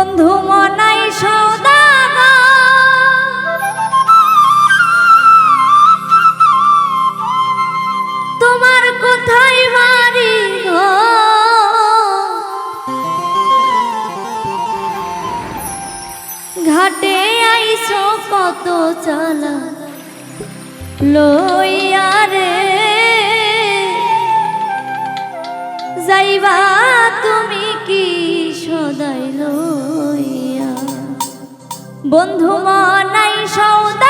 বন্ধু মনাই তোমার কোথায় বাড়ি ঘাটে আইস কত চালা লইয়া রে। যাইবা তুমি কি সদাই লো? বন্ধু মনাই সৌদা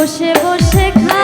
বসে বসে খা